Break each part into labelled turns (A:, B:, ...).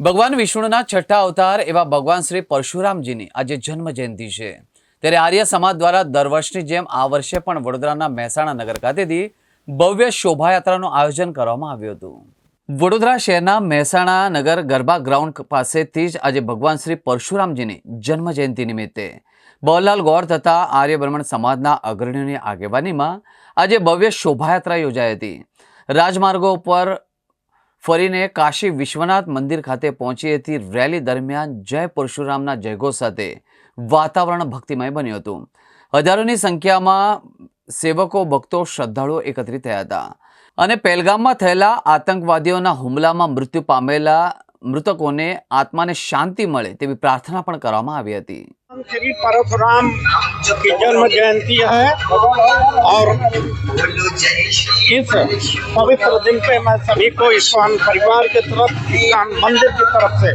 A: ભગવાન વિષ્ણુના છઠ્ઠા અવતાર એવા ભગવાન શ્રી પરશુરામજીની આજે જન્મ જયંતિ છે. ત્યારે આર્ય સમાજ દ્વારા દર વર્ષની જેમ આ વર્ષે પણ વડોદરાના મહેસાણા નગર ખાતેથી ભવ્ય શોભાયાત્રાનું આયોજન કરવામાં આવ્યું હતું. વડોદરા શહેરના મહેસાણા નગર ગરબા ગ્રાઉન્ડ પાસેથી જ આજે ભગવાન શ્રી પરશુરામજીની જન્મ જયંતિ નિમિત્તે બહલાલ ગોર તથા આર્ય સમાજના અગ્રણીઓની આગેવાનીમાં આજે ભવ્ય શોભાયાત્રા યોજાઈ હતી. રાજમાર્ગો ઉપર ફરીને કાશી વિશ્વનાથ મંદિર ખાતે પહોંચી હતી રેલી દરમિયાન જય પરશુરામના જયઘોષ સાથે વાતાવરણ ભક્તિમય બન્યું હતું. હજારોની સંખ્યામાં સેવકો, ભક્તો, શ્રદ્ધાળુઓ એકત્રિત થયા હતા. અને પહેલગામમાં થયેલા આતંકવાદીઓના હુમલામાં મૃત્યુ પામેલા મૃતકોને આત્માને શાંતિ મળે તેવી પ્રાર્થના પણ કરવામાં આવી હતી
B: श्री परशुराम की जन्म जयंती है और इस पवित्र दिन पे मैं सभी को ईश्वान परिवार की तरफ ईशान मंदिर की तरफ से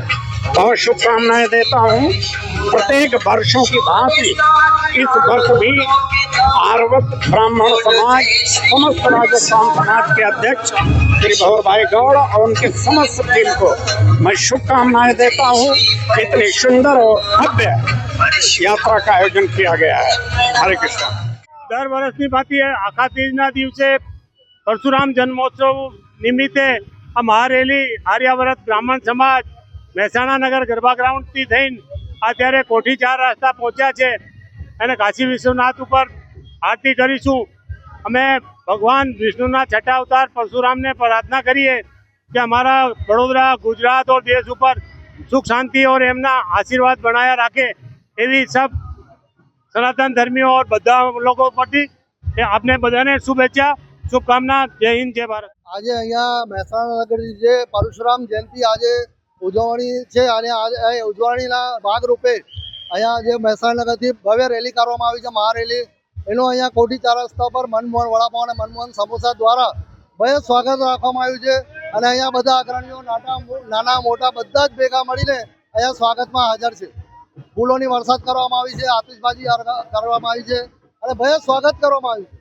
B: बहुत शुभकामनाएं देता हूँ प्रत्येक वर्षों की भांति इस वर्ष भी आर्वत ब्राह्मण समाज समस्त राजस्थान समाज के अध्यक्ष श्री भवर भाई गौड़ और उनके समस्त टीम को मैं शुभकामनाएं देता हूँ इतनी सुंदर और भव्य યાત્રા का आयोजन किया गया है हरे कृष्ण દર વર્ષની ભાંતિ આખા તીજના દિવસે પરશુરામ જન્મોત્સવ નિમિત્તે આ મહારેલી આર્યાવરત બ્રાહ્મણ સમાજ મહેસાણા નગર ગરબા ગ્રાઉન્ડથી થઈને અત્યારે કોઠી ચાર રસ્તા પહોંચ્યા છે. અને કાશી વિશ્વનાથ ઉપર આરતી કરીશું. અમે ભગવાન વિષ્ણુના છઠ્ઠા અવતાર પરશુરામને પ્રાર્થના કરીએ કે અમારા વડોદરા, ગુજરાત ઓર દેશ ઉપર સુખ, શાંતિ ઓર એમના આશીર્વાદ બનાયા રાખે એવી સબ સનાતન ધર્મીઓ ઓર બધા લોકો પરથી આપને બધાને શુભેચ્છા, શુભકામના, જય હિન્દ, જય ભારત.
C: આજે અહીંયા મહેસાણા નગર જે પરશુરામ જયંતિ આજે ઉજવણી છે અને એ ઉજવણીના ભાગરૂપે અહીંયા જે મહેસાણાનગરથી ભવ્ય રેલી કરવામાં આવી છે મહારેલી એનું અહીંયા કોઠી ચાર રસ્તા પર મનમોહન વડાપાઉં અને મનમોહન સમોસા દ્વારા ભવ્ય સ્વાગત રાખવામાં આવ્યું છે અને અહીંયા બધા અગ્રણીઓ, નાના નાના, મોટા બધા જ ભેગા મળીને અહીંયા સ્વાગતમાં હાજર છે. ફૂલોની વરસાદ કરવામાં આવી છે, આતિશબાજી કરવામાં આવી છે અને ભવ્ય સ્વાગત કરવામાં આવ્યું છે.